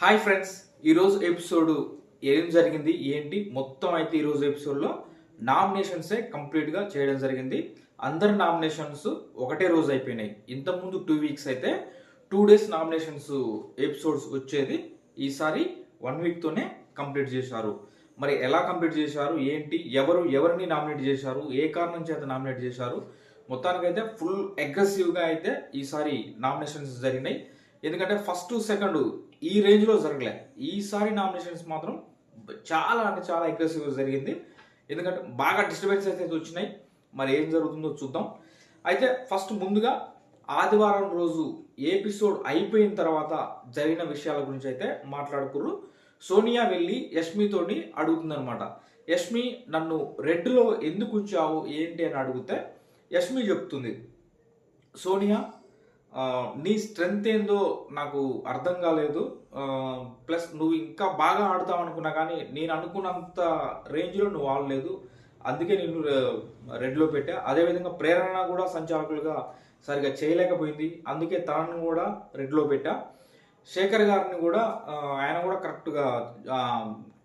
Hi friends ఈరోజు episode ఏం జరిగింది ఏంటి? మొత్తం అయితే ఈరోజు ఎపిసోడ్లో నామినేషన్సే కంప్లీట్గా చేయడం జరిగింది. అందరి నామినేషన్స్ ఒకటే రోజు అయిపోయినాయి. ఇంతకుముందు టూ వీక్స్ అయితే టూ డేస్ నామినేషన్స్ ఎపిసోడ్స్ వచ్చేది. ఈసారి వన్ వీక్తోనే కంప్లీట్ చేశారు. మరి ఎలా కంప్లీట్ చేశారు? ఏంటి? ఎవరు ఎవరిని నామినేట్ చేశారు? ఏ కారణం చేత నామినేట్ చేశారు? మొత్తానికైతే ఫుల్ అగ్రెసివ్గా అయితే ఈసారి నామినేషన్స్ జరిగినాయి. ఎందుకంటే ఫస్ట్ సెకండ్ ఈ రేంజ్లో జరగలే. ఈసారి నామినేషన్స్ మాత్రం చాలా అంటే చాలా అగ్రెసివ్గా జరిగింది. ఎందుకంటే బాగా డిస్టర్బెన్స్ అయితే వచ్చినాయి. మరి ఏం జరుగుతుందో చూద్దాం. అయితే ఫస్ట్ ముందుగా ఆదివారం రోజు ఎపిసోడ్ అయిపోయిన తర్వాత జరిగిన విషయాల గురించి అయితే మాట్లాడుకుర్రు. సోనియా వెళ్ళి యష్మితోని అడుగుతుందనమాట యష్మి నన్ను రెడ్లో ఎందుకు ఉంచావు? ఏంటి? అని అడిగితే యష్మి చెప్తుంది. సోనియా నీ స్ట్రెంగ్త్ ఏందో నాకు అర్థం కాలేదు. ప్లస్ నువ్వు ఇంకా బాగా ఆడతావు అనుకున్నా కానీ నేను అనుకున్నంత రేంజ్లో నువ్వు ఆడలేదు. అందుకే నేను రెడ్లో పెట్టా. అదేవిధంగా ప్రేరణ కూడా సంచాలకులుగా సరిగా చేయలేకపోయింది. అందుకే తనను కూడా రెడ్లో పెట్టా. శేఖర్ గారిని కూడా ఆయన కూడా కరెక్ట్గా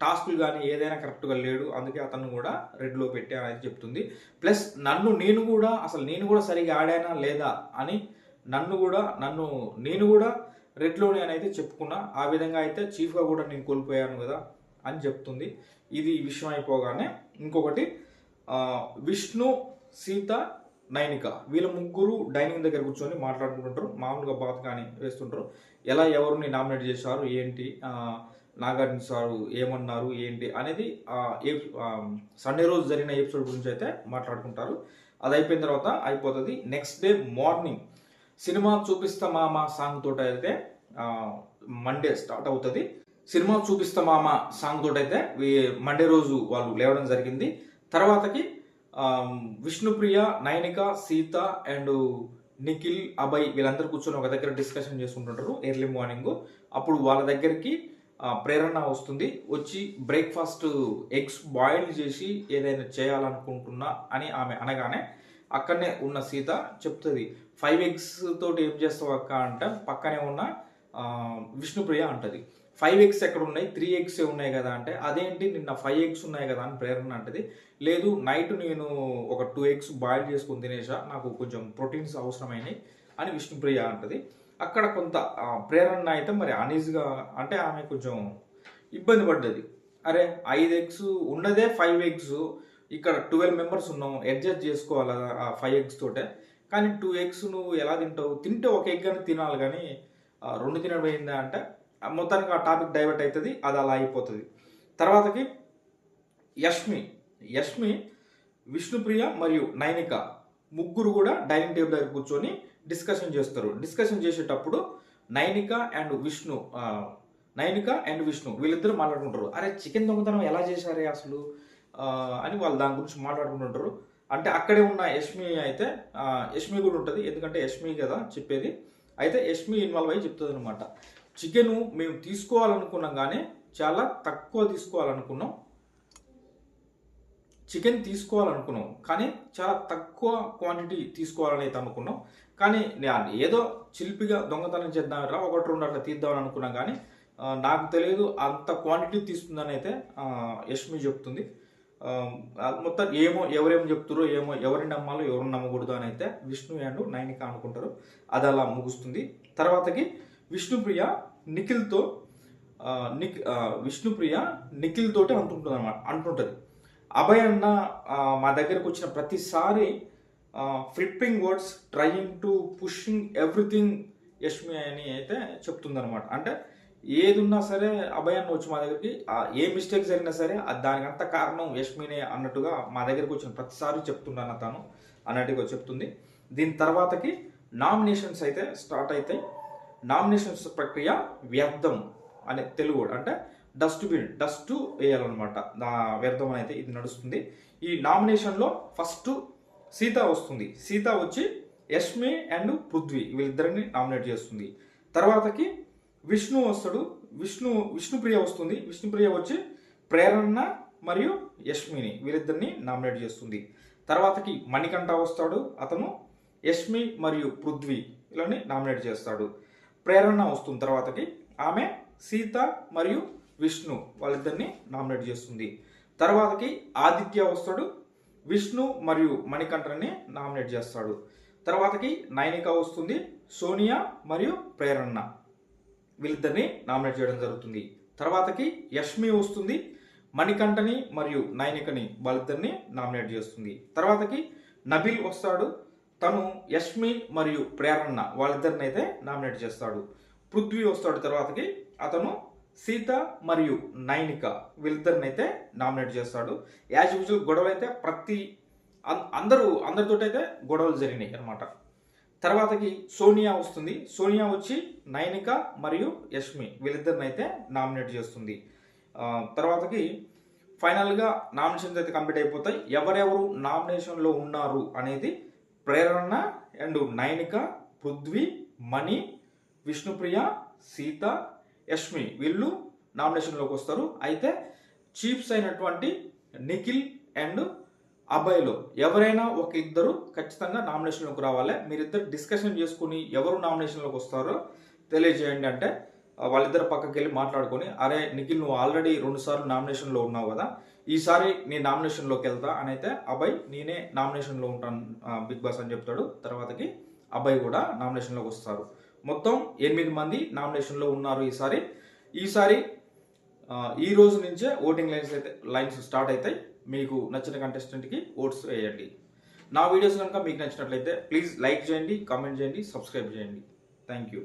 టాస్కులు కానీ ఏదైనా కరెక్ట్గా లేడు. అందుకే అతను కూడా రెడ్లో పెట్టా అని చెప్తుంది. ప్లస్ నన్ను నేను కూడా అసలు నేను కూడా సరిగా ఆడానా లేదా అని నన్ను కూడా నన్ను నేను కూడా రెడ్లోనే అని అయితే చెప్పుకున్నా. ఆ విధంగా అయితే చీఫ్గా కూడా నేను కోల్పోయాను కదా అని చెప్తుంది. ఇది విషయం అయిపోగానే ఇంకొకటి విష్ణు సీత నైనిక వీళ్ళ ముగ్గురు డైనింగ్ దగ్గర కూర్చొని మాట్లాడుకుంటుంటారు. మామూలుగా బాత్ కానీ వేస్తుంటారు. ఎలా ఎవరిని నామినేట్ చేశారు ఏంటి నాగార్జున సారు ఏమన్నారు ఏంటి అనేది సండే రోజు జరిగిన ఎపిసోడ్ గురించి అయితే మాట్లాడుకుంటారు. అది అయిపోయిన తర్వాత అయిపోతుంది. నెక్స్ట్ డే మార్నింగ్ సినిమా చూపిస్తా మామ సాంగ్ తోట అయితే మండే స్టార్ట్ అవుతుంది. సినిమా చూపిస్తా మామ సాంగ్ తోట అయితే మండే రోజు వాళ్ళు లేవడం జరిగింది. తర్వాతకి విష్ణుప్రియ నయనిక సీత అండ్ నిఖిల్ అభయ్ వీళ్ళందరూ కూర్చొని ఒక దగ్గర డిస్కషన్ చేసుకుంటుంటారు ఎర్లీ మార్నింగ్ అప్పుడు వాళ్ళ దగ్గరికి ప్రేరణ వస్తుంది. వచ్చి బ్రేక్ఫాస్ట్ ఎగ్స్ బాయిల్ చేసి ఏదైనా చేయాలనుకుంటున్నా అని ఆమె అనగానే అక్కడనే ఉన్న సీత చెప్తుంది. ఫైవ్ ఎగ్స్ తోటి ఏం చేస్తావు అక్క అంటే పక్కనే ఉన్న విష్ణుప్రియ అంటది. ఫైవ్ ఎగ్స్ ఎక్కడ ఉన్నాయి త్రీ ఎగ్స్ ఉన్నాయి కదా అంటే అదేంటి? నిన్న ఫైవ్ ఎగ్స్ ఉన్నాయి కదా అని ప్రేరణ అంటది. లేదు నైట్ నేను ఒక టూ ఎగ్స్ బాయిల్ చేసుకుని తినేసా నాకు కొంచెం ప్రోటీన్స్ అవసరమైనవి అని విష్ణుప్రియ అంటది. అక్కడ కొంత ప్రేరణ అయితే మరి అనీజ్గా అంటే ఆమె కొంచెం ఇబ్బంది పడ్డది. అరే ఐదు ఎగ్స్ ఉన్నదే ఫైవ్ ఎగ్స్ ఇక్కడ ట్వెల్వ్ మెంబర్స్ ఉన్నాం అడ్జస్ట్ చేసుకోవాలి ఆ ఫైవ్ ఎగ్స్ తోటే? కానీ టూ ఎగ్స్ నువ్వు ఎలా తింటావు? తింటే ఒక ఎగ్ అని తినాలి కానీ రెండు తినడం ఏందా అంటే మొత్తానికి ఆ టాపిక్ డైవర్ట్ అవుతుంది అది అలా అయిపోతుంది. తర్వాతకి యష్మి. యష్మి విష్ణుప్రియ మరియు నైనిక ముగ్గురు కూడా డైనింగ్ టేబుల్ దగ్గర కూర్చొని డిస్కషన్ చేస్తారు. డిస్కషన్ చేసేటప్పుడు నైనిక అండ్ విష్ణు నైనిక అండ్ విష్ణు వీళ్ళిద్దరు మాట్లాడుకుంటారు. అరే చికెన్ దొంగతనం ఎలా చేశారే అసలు? అని వాళ్ళు దాని గురించి మాట్లాడుకుంటుంటారు. అంటే అక్కడే ఉన్న యష్మి అయితే యష్మి కూడా ఉంటుంది. ఎందుకంటే యష్మి కదా చెప్పేది. అయితే యష్మి ఇన్వాల్వ్ అయ్యి చెప్తుంది అనమాట చికెన్ మేము తీసుకోవాలనుకున్నాం కానీ చాలా తక్కువ తీసుకోవాలనుకున్నాం. చికెన్ తీసుకోవాలనుకున్నాం. కానీ చాలా తక్కువ క్వాంటిటీ తీసుకోవాలని అయితే అనుకున్నాం. కానీ నేను ఏదో చిలిపిగా దొంగతనం చేద్దామరా ఒకటి రెండు అట్లా తీద్దామని అనుకున్నాం కానీ నాకు తెలియదు అంత క్వాంటిటీ తీసుకుందని అయితే యష్మి చెప్తుంది. మొత్తం ఏమో ఎవరేం చెప్తారో ఏమో ఎవరిని నమ్మాలో ఎవరిని నమ్మకూడదు అని అయితే విష్ణు అండ్ నైనిక అనుకుంటారు. అది అలా ముగుస్తుంది. తర్వాతకి విష్ణుప్రియ నిఖిల్తో నిఖి నిక్ విష్ణుప్రియ నిఖిల్ అంటుంటుంది అనమాట అంటుంటుంది. అభయ్ అన్న మా దగ్గరకు వచ్చిన ప్రతిసారి flipping words trying to pushing everything Yashmi అని అయితే చెప్తుందనమాట అంటే ఏది ఉన్నా సరే అభయాన్ని వచ్చి మా దగ్గరికి. ఏ మిస్టేక్ జరిగినా సరే దానికంత కారణం యష్మినే అన్నట్టుగా మా దగ్గరికి వచ్చిన ప్రతిసారి చెప్తున్నాను తను అన్నట్టుగా చెప్తుంది. దీని తర్వాతకి నామినేషన్స్ అయితే స్టార్ట్ అవుతాయి నామినేషన్స్ ప్రక్రియ వ్యర్థం అనే తెలుగు అంటే డస్ట్బిన్ డస్ట్ వేయాలన్నమాట. నా వ్యర్థం అయితే ఇది నడుస్తుంది. ఈ నామినేషన్లో ఫస్ట్ సీత వస్తుంది. సీత వచ్చి యష్మి అండ్ పృథ్వీ వీళ్ళిద్దరిని నామినేట్ చేస్తుంది. తర్వాతకి విష్ణు వస్తాడు. విష్ణు విష్ణుప్రియ వస్తుంది. విష్ణుప్రియ వచ్చి ప్రేరణ మరియు యష్మిని వీరిద్దరిని నామినేట్ చేస్తుంది. తర్వాతకి మణికంఠ వస్తాడు. అతను యష్మి మరియు పృథ్వీ ఇలాని నామినేట్ చేస్తాడు. ప్రేరణ వస్తుంది. తర్వాతకి ఆమె సీత మరియు విష్ణు వాళ్ళిద్దరిని నామినేట్ చేస్తుంది. తర్వాతకి ఆదిత్య వస్తాడు. విష్ణు మరియు మణికంఠని నామినేట్ చేస్తాడు. తర్వాతకి నైనిక వస్తుంది. సోనియా మరియు ప్రేరణ. వీళ్ళిద్దరిని నామినేట్ చేయడం జరుగుతుంది. తర్వాతకి యష్మి వస్తుంది మణికంఠని మరియు నైనికని వాళ్ళిద్దరిని నామినేట్ చేస్తుంది. తర్వాతకి నబిల్ వస్తాడు తను యష్మి మరియు ప్రేరణ వాళ్ళిద్దరిని అయితే నామినేట్ చేస్తాడు. పృథ్వీ వస్తాడు తర్వాతకి అతను సీత మరియు నైనిక వీళ్ళిద్దరిని అయితే నామినేట్ చేస్తాడు. యాజ్ యూజువల్ గొడవ అయితే ప్రతి అందరూ అందరితోటి అయితే గొడవలు జరిగినాయి అనమాట తర్వాతకి సోనియా వస్తుంది. సోనియా వచ్చి నైనిక మరియు యష్మి వీళ్ళిద్దరిని అయితే నామినేట్ చేస్తుంది. తర్వాతకి ఫైనల్గా నామినేషన్స్ అయితే కంప్లీట్ అయిపోతాయి. ఎవరెవరు నామినేషన్లో ఉన్నారు అనేది ప్రేరణ అండ్ నైనిక పృథ్వీ మణి విష్ణుప్రియ సీత యష్మి వీళ్ళు నామినేషన్లోకి వస్తారు. అయితే చీఫ్స్ అయినటువంటి నిఖిల్ అండ్ అబ్బాయిలో ఎవరైనా ఒక ఇద్దరు ఖచ్చితంగా నామినేషన్లోకి రావాలి. మీరిద్దరు డిస్కషన్ చేసుకుని ఎవరు నామినేషన్లోకి వస్తారో తెలియజేయండి అంటే వాళ్ళిద్దరు పక్కకి వెళ్ళి మాట్లాడుకొని అరే నిఖిల్ నువ్వు ఆల్రెడీ రెండు సార్లు నామినేషన్లో ఉన్నావు కదా ఈసారి నీ నామినేషన్లోకి వెళ్తా అని అయితే అబ్బాయి నేనే నామినేషన్లో ఉంటాను బిగ్ బాస్ అని చెప్తాడు. తర్వాతకి అబ్బాయి కూడా నామినేషన్లోకి వస్తారు. మొత్తం ఎనిమిది మంది నామినేషన్లో ఉన్నారు ఈసారి. ఈసారి ఈ రోజు నుంచే ఓటింగ్ లైన్స్ అయితే లైన్స్ స్టార్ట్ అవుతాయి. మీకు నచ్చిన కంటెస్టెంట్కి ఓట్స్ వేయండి. నా వీడియోస్ కనుక మీకు నచ్చినట్లయితే ప్లీజ్ లైక్ చేయండి కామెంట్ చేయండి సబ్స్క్రైబ్ చేయండి. Thank you